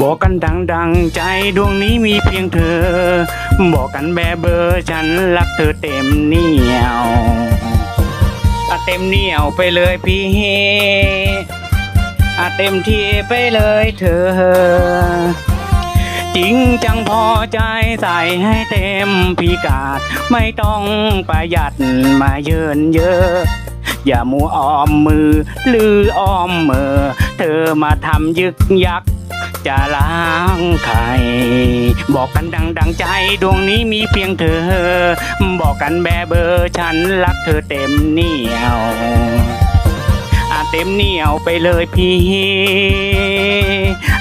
บอกกันดังๆ ใจดวงนี้มีเพียงเธอ บอกกันแบบเบอร์ฉันรักเธอเต็มเหนียวอะเต็มเหนียวไปเลยพี่อะเต็มที่ไปเลยเธอ จริงจังพอใจใส่ให้เต็มพิกาด ไม่ต้องประหยัดมาเยินเยอะอย่ามัวอ้อมมือ หรืออ้อมเมอ เธอมาทำยึกยัก จะล้างไข่บอกกันดังๆใจดวงนี้มีเพียงเธอ บอกกันแบบเบอร์ฉันรักเธอเต็มเหนียวอาเต็มเหนียวไปเลยพี่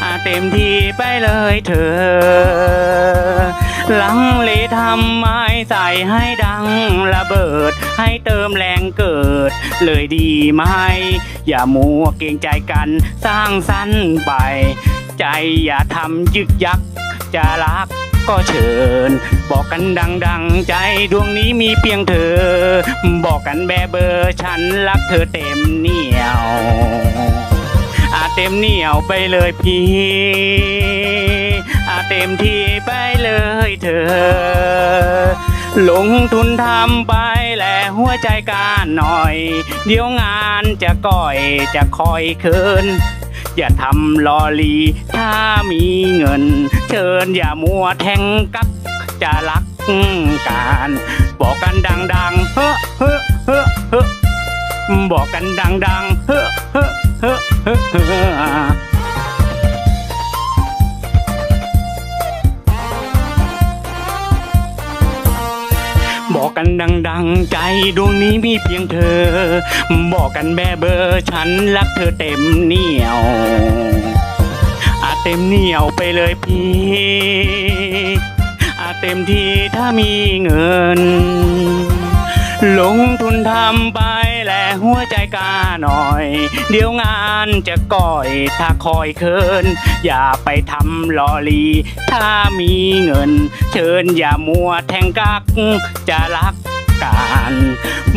อาเต็มที่ไปเลยเธอ ลังเลทำไม้ใส่ให้ดังระเบิด ให้เติมแรงเกิด เลยดีไหม อย่ามัวเกรงใจกันสร้างสรรค์ไป ใจอย่าทำยึกยักจะรักก็เชิญ บอกกันดังๆ ใจดวงนี้มีเพียงเธอ บอกกันแบบเบอร์ฉันรักเธอเต็มเหนียวอาเต็มเหนียวไปเลยพี่อาเต็มที่ไปเลยเธอ ลงทุนทำไปแหละหัวใจการหน่อย เดี๋ยวงานจะก่อยจะคอยเคิน อย่าทำลอลี ถ้ามีเงิน เชิญอย่ามัวแทงกักจะรักการ บอกกันดังๆ เฮ้อเฮ้อเฮ้อเฮ้อบอกกันดังๆ เฮ้อเฮ้อเฮ้อเฮ้อ บอกกันดังๆ ใจดวงนี้มีเพียงเธอ บอกกันแบบเบอร์ฉันรักเธอเต็มเหนียวอาเต็มเหนียวไปเลยพี่อาเต็มที่ถ้ามีเงิน ลงทุนทำไป หัวใจกาหน่อย เดี๋ยวงานจะก่อยถ้าคอยเคิน อย่าไปทำลอลี ถ้ามีเงิน เชิญอย่ามัวแทงกัก จะรักกัน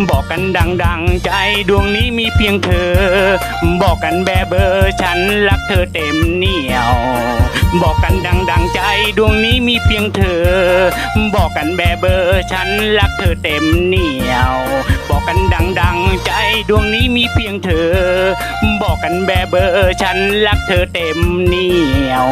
บอกกันดังๆ ใจดวงนี้มีเพียงเธอ บอกกันแบบเบอร์ฉันรักเธอเต็มเหนียว บอกกันดังๆ ใจดวงนี้มีเพียงเธอ บอกกันแบบเบอร์ฉันรักเธอเต็มเหนียว บอกกันดัง ใจดวงนี้มีเพียงเธอ บอกกันแบบเบอร์ฉันรักเธอเต็มเหนียว